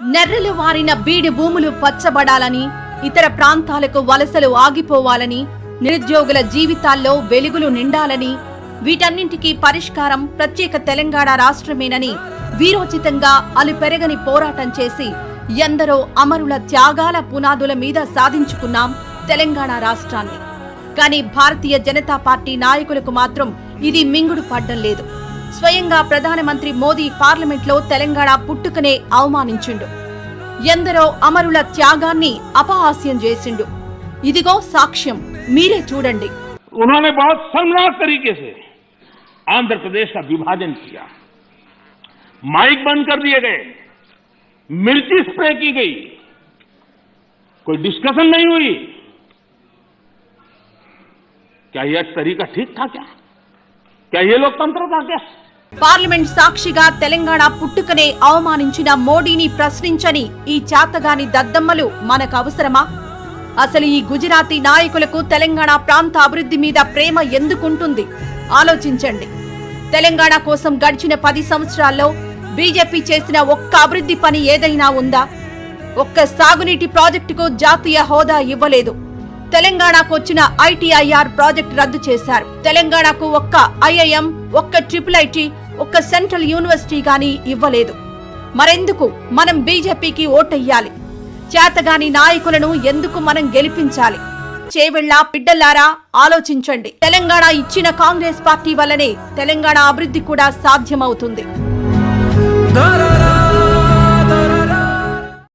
నెర్రెలు వారిన బీడి భూములు పచ్చబడాలని ఇతర ప్రాంతాలకు వలసలు ఆగిపోవాలని నిరుద్యోగుల జీవితాల్లో వెలుగులు నిండాలని వీటన్నింటికీ పరిష్కారం ప్రత్యేక తెలంగాణ రాష్ట్రమేనని వీరోచితంగా అలుపెరగని పోరాటం చేసి ఎందరో అమరుల త్యాగాల పునాదుల మీద సాధించుకున్నాం తెలంగాణ రాష్ట్రాన్ని. కానీ భారతీయ జనతా పార్టీ నాయకులకు మాత్రం ఇది మింగుడు పడ్డం లేదు. స్వయంగా ప్రధానమంత్రి మోదీ పార్లమెంట్లో తెలంగాణ పుట్టుకనే అవమానించిండు ఎందరో అమరుల త్యాగాన్ని అపహాస్యం చేసిండు ఇదిగో సాక్ష్యం మీరే చూడండి उन्होंने बहुत शर्मनाक तरीके से आंध्र प्रदेश का विभाजन किया माइक बंद कर दिए गए मिर्ची स्प्रे की गई कोई डिस्कशन नहीं हुई क्या यह तरीका ठीक था क्या क्या ये लोकतंत्र था क्या పార్లమెంట్ సాక్షిగా తెలంగాణ పుట్టుకనే అవమానించిన మోడీని ప్రశ్నించని ఈ చాతగాని దద్దమ్మలు మనకు అవసరమా అసలు ఈ గుజరాతీ నాయకులకు తెలంగాణ ప్రాంత అభివృద్ధి మీద ప్రేమ ఎందుకుంటుంది? ఆలోచించండి. తెలంగాణ కోసం గడిచిన పది సంవత్సరాల్లో బీజేపీ చేసిన ఒక్క అభివృద్ధి పని ఏదైనా ఉందా? ఒక్క సాగునీటి ప్రాజెక్టుకు జాతీయ హోదా ఇవ్వలేదు. తెలంగాణకు వచ్చిన ఐటీఐఆర్ ప్రాజెక్ట్ రద్దు చేశారు. తెలంగాణకు ఒక్క ఐఐఎం ఒక్క ట్రిపుల్ ఐటీ ఒక్క సెంట్రల్ యూనివర్సిటీ గాని ఇవ్వలేదు. మరెందుకు మనం బీజేపీకి ఓటెయ్యాలి? చేతగాని నాయకులను ఎందుకు మనం గెలిపించాలి? చేవెళ్ళ పిడ్డల్లారా ఆలోచించండి. తెలంగాణ ఇచ్చిన కాంగ్రెస్ పార్టీ వల్లనే తెలంగాణ అభివృద్ధి కూడా సాధ్యమవుతుంది.